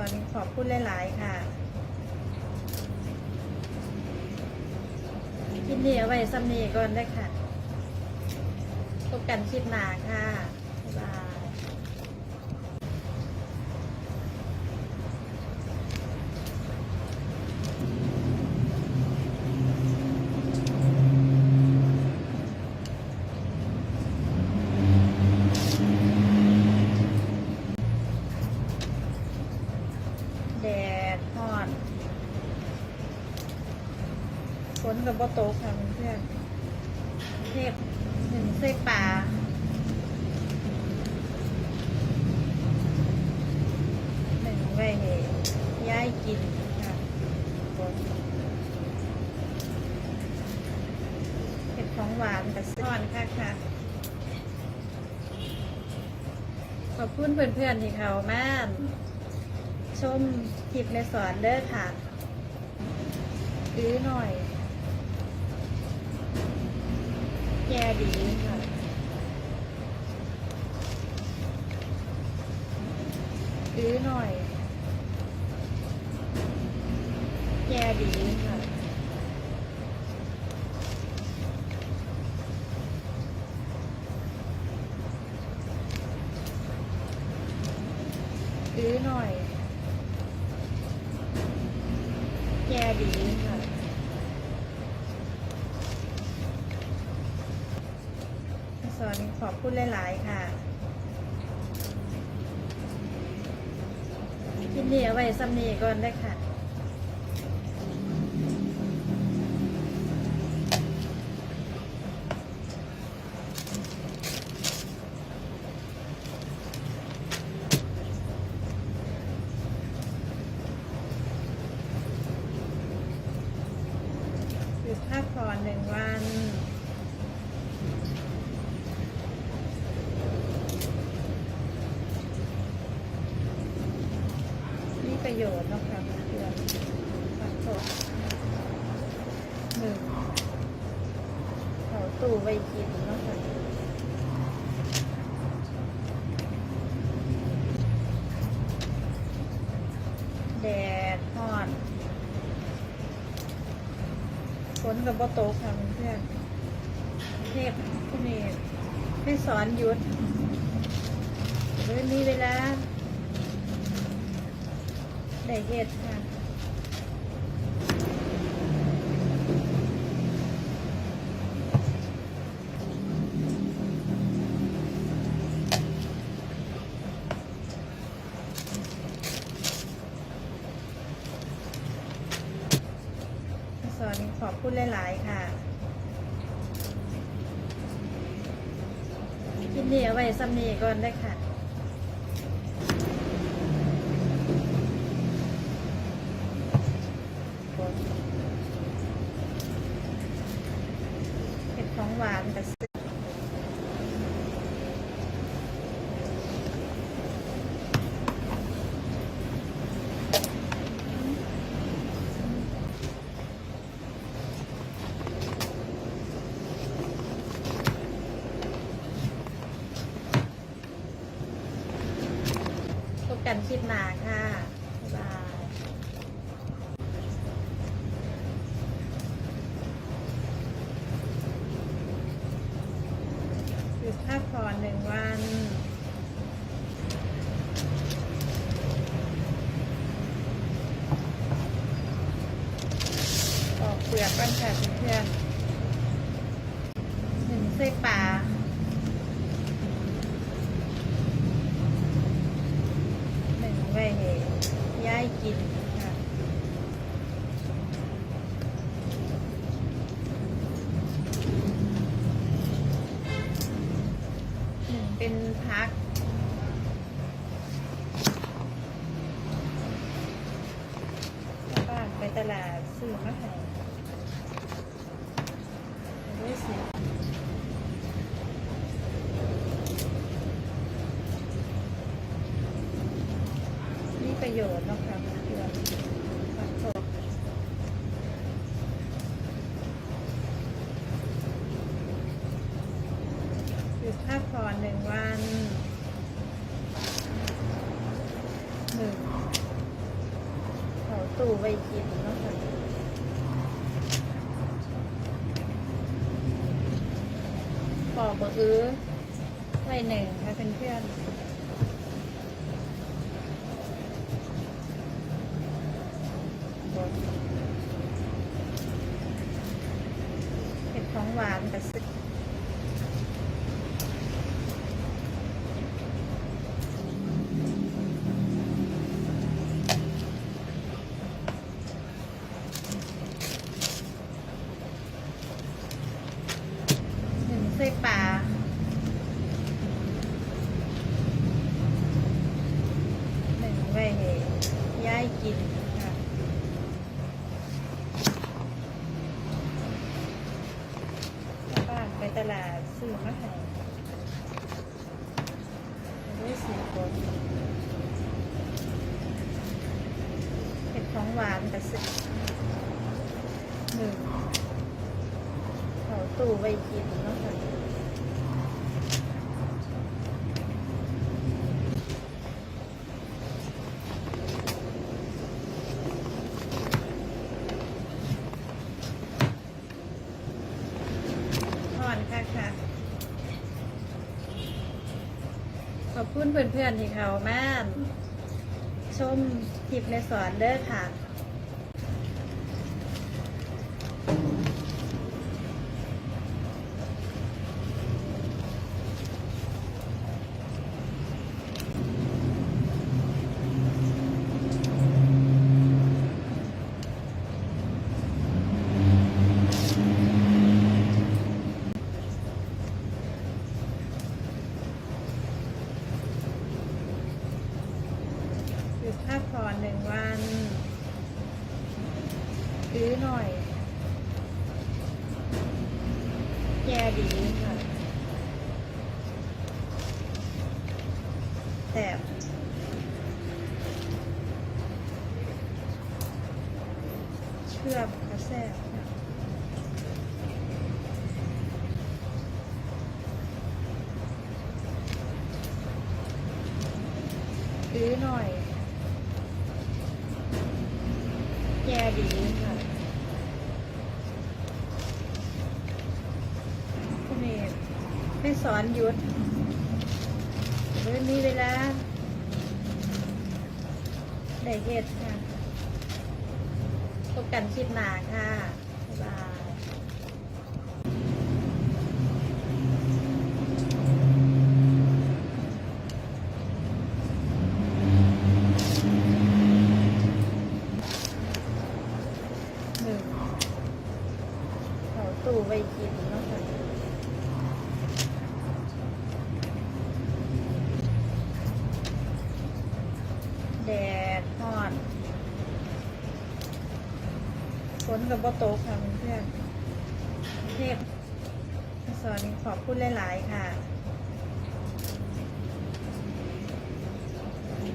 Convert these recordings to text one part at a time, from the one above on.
อนขอบคุณหลาย ๆ ค่ะคลิปนี้เอาไว้ซ้ำนี้ก่อนได้ค่ะ พบกันคลิปหน้าค่ะ บ๊ายบาย แดดฮ้อนฝน กับบ่ตค่ะเพื่อนเทพหนึ่งเส้ป่าหนึ่งไว้ให้ย้ายกินค่ะเห็ดของหวานกับซ่อนค่ะค่ะ ขอบคุณเพื่อนๆที่เขามาชมคลิปในสอนเด้อค่ะซื้อหน่อย แย่ดีค่ะ ซื้อหน่อยแย่ดีค่ะ ซื้อหน่อยแย่ดีค่ะส อนขอบคุณหลาย ๆ ค่ะคลิปนี้เอาไว้ซ้ำนี้ก่อนได้ค่ะ หยุดพักผ่อนหนึ่งวัน มี ประโยชน์นะคะเพื่อนพักผ่อนหนึ่งเขาตู้ไว้กินนะคะแดดฮ้อนฝนกับบ่ตกค่ะเพื่อนเทพที่นี่ไม่สอนหยุดเลยมีเวลา ได้เฮ็ดค่ะสอนขอบคุณหลาย ๆ ค่ะคลิปนี้เอาไว้ซ้ำนี้ก่อนได้ค่ะ เหวานกับซื้อพบกันคลิปหน้าค่ะ บ๊ายบาย หยุด พักผ่อนหนึ่งวันปอกเปลือกกันค่ะเพื่อนๆหนึ่งไส้ปลาหนึ่งไว้ให้ย้ายกินค่ะ หนึ่ง เป็นพัก แล้วบ้านไปตลาดซื้อมาให้ด้วยสิมีประโยชน์นะคะเพื่อนๆผักสดหยุดพักผ่อนหนึ่งวันหนึ่ง ตู้ไว้กินเนาะค่ะปอกบะอื้อไว้หนึ่งค่ะเพื่อนๆเห็ดของหวานกับซึก หนึ่งไส้ปลาหนึ่งไว้ให้ย่ายกินค่ะแล้วบ้านไปตลาดซื้อมาให้ด้วยสีคนเห็ดของหวานกับสิหนึ่งเขาตู้ไว้กินเนาะค่ะทอนค่ะค่ะ ขอบ คุณเพื่อนๆที่เขามาชมคลิปในสอนเด้อค่ะ หยุดพักผ่อนหนึ่งวันซื้อหน่อย แย่ ดีค่ะแสบเชื่อมกระแสบซื้อหน่อยแย่ดีค่ะคุณเอกไม่ สอนหยุดเมื่มีเวลาได้เหตุค่ะพบกันคลิปหน้าค่ะบ๊ายบายหนึ่งเขาตู้ไว้กินเนาะค่ะแดดฮอนฝน กับบโตค่ะเพื่อนเทพสอนขอบคุณหลาย ๆ ค่ะ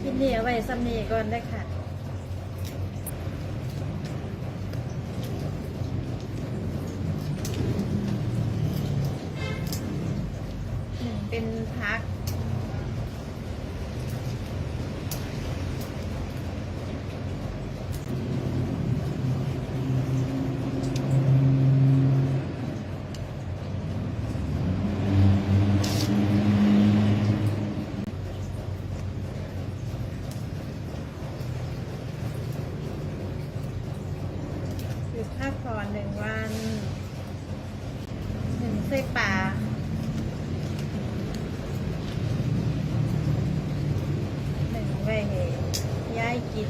คลิปนี้เอาไว้ซ้ำนี้ก่อนได้ค่ะ หนึ่งเป็นพัก ห ยุดพักผ่อนหนึ่งวันหนึ่งเส้ปลาหนึ่งไว้ให้ย่ายกิน